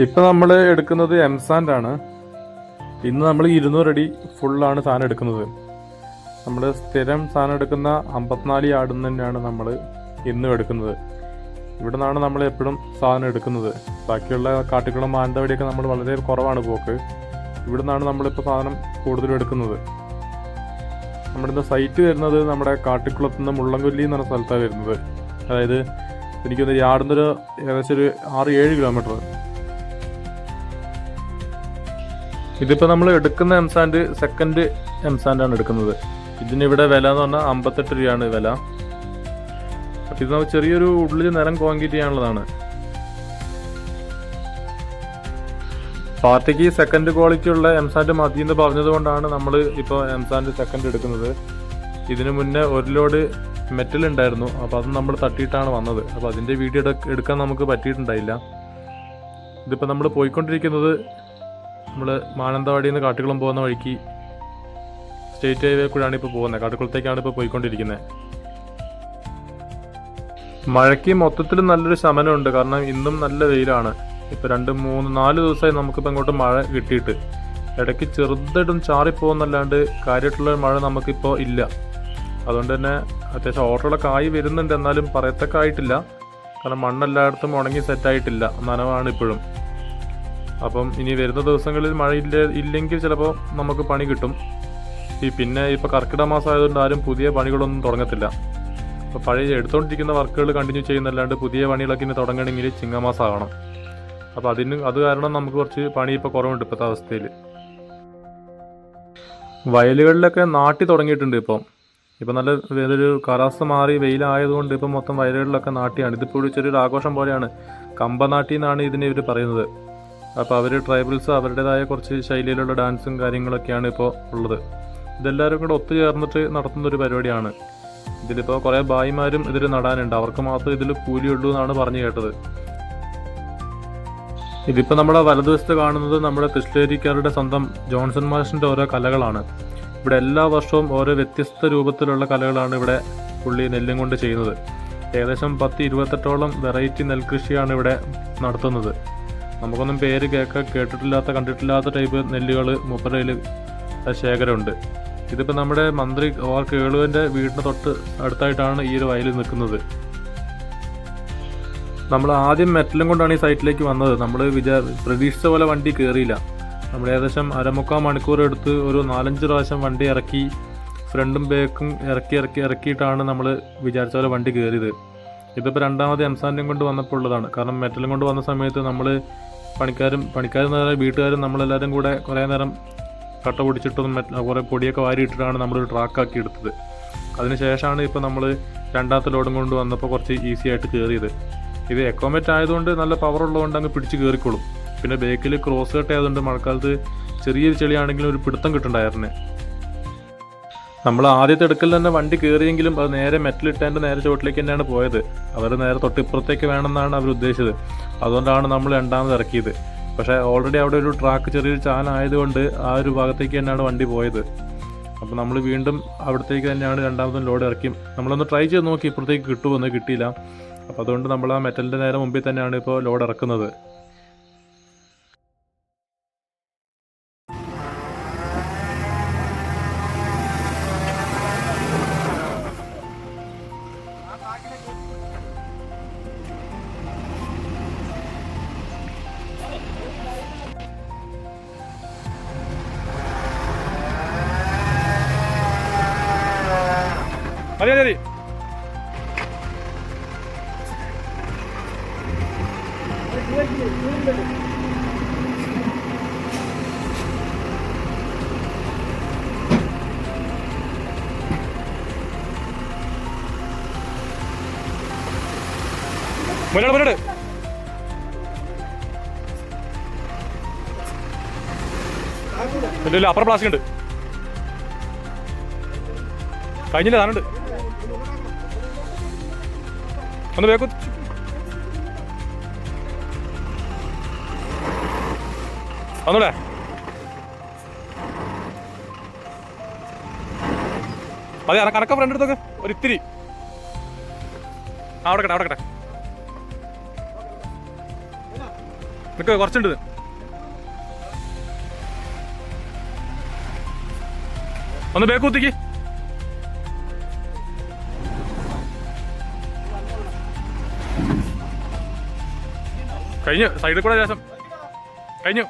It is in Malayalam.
ഇപ്പൊ നമ്മൾ എടുക്കുന്നത് എംസാൻഡ് ആണ്. ഇന്ന് നമ്മൾ ഇരുന്നൂറ് അടി ഫുള്ളാണ് സാധനം എടുക്കുന്നത്. നമ്മൾ സ്ഥിരം സാധനം എടുക്കുന്ന അമ്പത്തിനാല് നിന്ന് തന്നെയാണ് നമ്മൾ ഇന്നും എടുക്കുന്നത്. ഇവിടെ നിന്നാണ് നമ്മൾ എപ്പോഴും സാധനം എടുക്കുന്നത്. ബാക്കിയുള്ള കാട്ടിക്കുളം മാനന്തവാടിയൊക്കെ നമ്മൾ വളരെ കുറവാണ് പോക്ക്. ഇവിടെ നിന്നാണ് നമ്മളിപ്പോൾ സാധനം കൂടുതലും എടുക്കുന്നത്. നമ്മുടെ സൈറ്റ് വരുന്നത് നമ്മുടെ കാട്ടിക്കുളത്ത് നിന്ന് മുള്ളംകൊല്ലി എന്ന് സ്ഥലത്താണ് വരുന്നത്. അതായത് എനിക്കൊന്ന് ഒരു ഏകദേശം ഒരു ആറ് ഏഴ് കിലോമീറ്റർ ഇതിപ്പോൾ നമ്മൾ എടുക്കുന്ന എം സാൻഡ് സെക്കൻഡ് എംസാൻഡ് ആണ് എടുക്കുന്നത്. ഇതിനിവിടെ വില എന്ന് പറഞ്ഞാൽ അമ്പത്തെട്ട് രൂപയാണ് വില. അപ്പം ഇത് നമുക്ക് ചെറിയൊരു ഉള്ളിൽ നിറം കോൺക്രീറ്റ് ചെയ്യാനുള്ളതാണ്. പാർട്ടിക്ക് സെക്കൻഡ് ക്വാളിറ്റി ഉള്ള എംസാൻഡ് മതി എന്ന് പറഞ്ഞതുകൊണ്ടാണ് നമ്മൾ ഇപ്പോൾ എംസാൻഡ് സെക്കൻഡ് എടുക്കുന്നത്. ഇതിനു മുന്നേ ഒരു ലോഡ് മെറ്റൽ ഉണ്ടായിരുന്നു. അപ്പോൾ അത് നമ്മൾ തട്ടിയിട്ടാണ് വന്നത്. അപ്പോൾ അതിന്റെ വീഡിയോ എടുക്കാൻ നമുക്ക് പറ്റിയിട്ടുണ്ടായില്ല. ഇതിപ്പോൾ നമ്മൾ പോയിക്കൊണ്ടിരിക്കുന്നത് നമ്മൾ മാനന്തവാടിയിൽ നിന്ന് കാട്ടുകുളം പോകുന്ന വഴിക്ക് സ്റ്റേറ്റ് ഹൈവേ കൂടെയാണ് ഇപ്പോൾ പോകുന്നത് കാട്ടുകുളത്തേക്കാണ് ഇപ്പോൾ പോയിക്കൊണ്ടിരിക്കുന്നത് മഴയ്ക്ക് മൊത്തത്തിൽ നല്ലൊരു ശമനമുണ്ട്. കാരണം ഇന്നും നല്ല വെയിലാണ്. ഇപ്പോൾ രണ്ട് മൂന്ന് നാല് ദിവസമായി നമുക്കിപ്പോൾ ഇങ്ങോട്ട് മഴ കിട്ടിയിട്ട്. ഇടയ്ക്ക് ചെറുതായിട്ടും ചാറിപ്പോകുന്നല്ലാണ്ട് കാര്യമായിട്ടുള്ള മഴ നമുക്കിപ്പോൾ ഇല്ല. അതുകൊണ്ട് തന്നെ അത്യാവശ്യം ഓട്ടോകളൊക്കെ ആയി വരുന്നുണ്ട്. എന്നാലും പറയത്തക്ക ആയിട്ടില്ല. കാരണം മണ്ണെല്ലായിടത്തും ഉണങ്ങി സെറ്റായിട്ടില്ല നനവാണ് ഇപ്പോഴും. അപ്പം ഇനി വരുന്ന ദിവസങ്ങളിൽ മഴ ഇല്ല ഇല്ലെങ്കിൽ ചിലപ്പോൾ നമുക്ക് പണി കിട്ടും. ഈ പിന്നെ ഇപ്പോൾ കർക്കിടക മാസം ആയതുകൊണ്ട് ആരും പുതിയ പണികളൊന്നും തുടങ്ങത്തില്ല. അപ്പോൾ പഴയ എടുത്തുകൊണ്ടിരിക്കുന്ന വർക്കുകൾ കണ്ടിന്യൂ ചെയ്യുന്നല്ലാണ്ട് പുതിയ പണികളൊക്കെ ഇനി തുടങ്ങണമെങ്കിൽ ചിങ്ങമാസം ആവണം. അപ്പോൾ അതിന് അത് കാരണം നമുക്ക് കുറച്ച് പണി ഇപ്പോൾ കുറവുണ്ട് ഇപ്പോഴത്തെ അവസ്ഥയിൽ വയലുകളിലൊക്കെ നാട്ടി തുടങ്ങിയിട്ടുണ്ട് ഇപ്പം. ഇപ്പം നല്ല ഇതൊരു കാലാവസ്ഥ മാറി വെയിലായതുകൊണ്ട് ഇപ്പം മൊത്തം വയലുകളിലൊക്കെ നാട്ടിയാണ് ഇതിപ്പോൾ ഒരു ചെറിയൊരു ആഘോഷം പോലെയാണ്. കമ്പനാട്ടി എന്നാണ് ഇതിനെ ഇവർ പറയുന്നത്. അപ്പോൾ അവർ ട്രൈബൽസ് അവരുടേതായ കുറച്ച് ശൈലിയിലുള്ള ഡാൻസും കാര്യങ്ങളൊക്കെയാണ് ഇപ്പോൾ ഉള്ളത്. ഇതെല്ലാവരും കൂടെ ഒത്തുചേർന്നിട്ട് നടത്തുന്ന ഒരു പരിപാടിയാണ്. ഇതിലിപ്പോൾ കുറേ ബായിമാരും ഇതിൽ നടാനുണ്ട്. അവർക്ക് മാത്രം ഇതിൽ കൂലിയുള്ളൂ എന്നാണ് പറഞ്ഞു കേട്ടത്. ഇതിപ്പോൾ നമ്മുടെ വലതുവശത്ത് കാണുന്നത് നമ്മുടെ തൃശ്ശേരിക്കാരുടെ സ്വന്തം ജോൺസൺ മാഷിന്റെ ഓരോ കലകളാണ്. ഇവിടെ എല്ലാ വർഷവും ഓരോ വ്യത്യസ്ത രൂപത്തിലുള്ള കലകളാണ് ഇവിടെ പുള്ളി നെല്ലും കൊണ്ട് ചെയ്യുന്നത്. ഏകദേശം പത്ത് ഇരുപത്തെട്ടോളം വെറൈറ്റി നെൽകൃഷിയാണ് ഇവിടെ നടത്തുന്നത്. നമുക്കൊന്നും പേര് കേൾക്ക കേട്ടിട്ടില്ലാത്ത കണ്ടിട്ടില്ലാത്ത ടൈപ്പ് നെല്ലുകൾ മുപ്പരയിൽ ശേഖരമുണ്ട്. ഇതിപ്പോൾ നമ്മുടെ മന്ത്രി ഓർ കേളുവിന്റെ വീടിന് തൊട്ട് അടുത്തായിട്ടാണ് ഈ ഒരു വയലിൽ നിൽക്കുന്നത്. നമ്മൾ ആദ്യം മെറ്റലും കൊണ്ടാണ് ഈ സൈറ്റിലേക്ക് വന്നത്. നമ്മൾ വിചാ പ്രതീക്ഷിച്ച പോലെ വണ്ടി കയറിയില്ല നമ്മൾ ഏകദേശം അരമുക്കാൽ മണിക്കൂർ എടുത്ത് ഒരു നാലഞ്ച് പ്രാവശ്യം വണ്ടി ഇറക്കി ഫ്രണ്ടും ബേക്കും ഇറക്കി ഇറക്കി ഇറക്കിയിട്ടാണ് നമ്മൾ വിചാരിച്ച പോലെ വണ്ടി കയറിയത് ഇതിപ്പോൾ രണ്ടാമത് എംസാൻഡും കൊണ്ട് വന്നപ്പോൾ ഉള്ളതാണ്. കാരണം മെറ്റലും കൊണ്ട് വന്ന സമയത്ത് നമ്മൾ പണിക്കാരും പണിക്കാരും പറഞ്ഞാൽ വീട്ടുകാരും നമ്മളെല്ലാവരും കൂടെ കുറേ നേരം കട്ട പൊടിച്ചിട്ടും കുറേ പൊടിയൊക്കെ വാരിയിട്ടിട്ടാണ് നമ്മളൊരു ട്രാക്കാക്കി എടുത്തത്. അതിനുശേഷമാണ് ഇപ്പോൾ നമ്മൾ രണ്ടാമത്തെ ലോഡും കൊണ്ട് വന്നപ്പോൾ കുറച്ച് ഈസി ആയിട്ട് കയറിയത് ഇത് എക്കോമെറ്റ് ആയതുകൊണ്ട് നല്ല പവർ ഉള്ളതുകൊണ്ട് അങ്ങ് പിടിച്ച് കയറിക്കോളും പിന്നെ ബേക്കിൽ ക്രോസ് കട്ട് ആയതുകൊണ്ട് മഴക്കാലത്ത് ചെറിയൊരു ചെളിയാണെങ്കിലും ഒരു പിടുത്തം കിട്ടുന്നുണ്ടായിരുന്നു നമ്മൾ ആദ്യത്തെ എടുക്കൽ തന്നെ വണ്ടി കയറിയെങ്കിലും അത് നേരെ മെറ്റലിട്ടതിന്റെ നേരെ ചുവട്ടിലേക്ക് തന്നെയാണ് പോയത്. അവർ നേരെ തൊട്ടിപ്പുറത്തേക്ക് വേണമെന്നാണ് അവർ ഉദ്ദേശിച്ചത്. അതുകൊണ്ടാണ് നമ്മൾ രണ്ടാമത് ഇറക്കിയത്. പക്ഷേ ഓൾറെഡി അവിടെ ഒരു ട്രാക്ക് ചെറിയൊരു ചാനായതുകൊണ്ട് ആ ഒരു ഭാഗത്തേക്ക് തന്നെയാണ് വണ്ടി പോയത്. അപ്പോൾ നമ്മൾ വീണ്ടും അവിടത്തേക്ക് തന്നെയാണ് രണ്ടാമതും ലോഡ് ഇറക്കി. നമ്മളൊന്ന് ട്രൈ ചെയ്ത് നോക്കി ഇപ്പുറത്തേക്ക് കിട്ടുമെന്ന് കിട്ടിയില്ല. അപ്പോൾ അതുകൊണ്ട് നമ്മൾ ആ മെറ്റലിന്റെ നേരെ മുമ്പിൽ തന്നെയാണ് ഇപ്പോൾ ലോഡ് ഇറക്കുന്നത്. മതി മതി മുന്നോട്ട് മുന്നോട്ട് ഇല്ല അപ്പുറം പ്ലാസ്റ്റിക് ഉണ്ട്. കഴിഞ്ഞില്ല താനുണ്ട് ഒന്ന് വേഗം ഒന്നൂടെ അതെ അനക്ക ഫ്രണ്ട് എടുത്തൊക്കെ. ഒരു ഇത്തിരി ആ അവിടെ കട്ടെ അവിടെ കട്ടെ നിൽക്കുക കുറച്ചുണ്ട്. ഒന്ന് ബേക്ക് കുത്തിക്ക്. കഴിഞ്ഞു. സൈഡിൽ കൂടെ ശേഷം കഴിഞ്ഞു.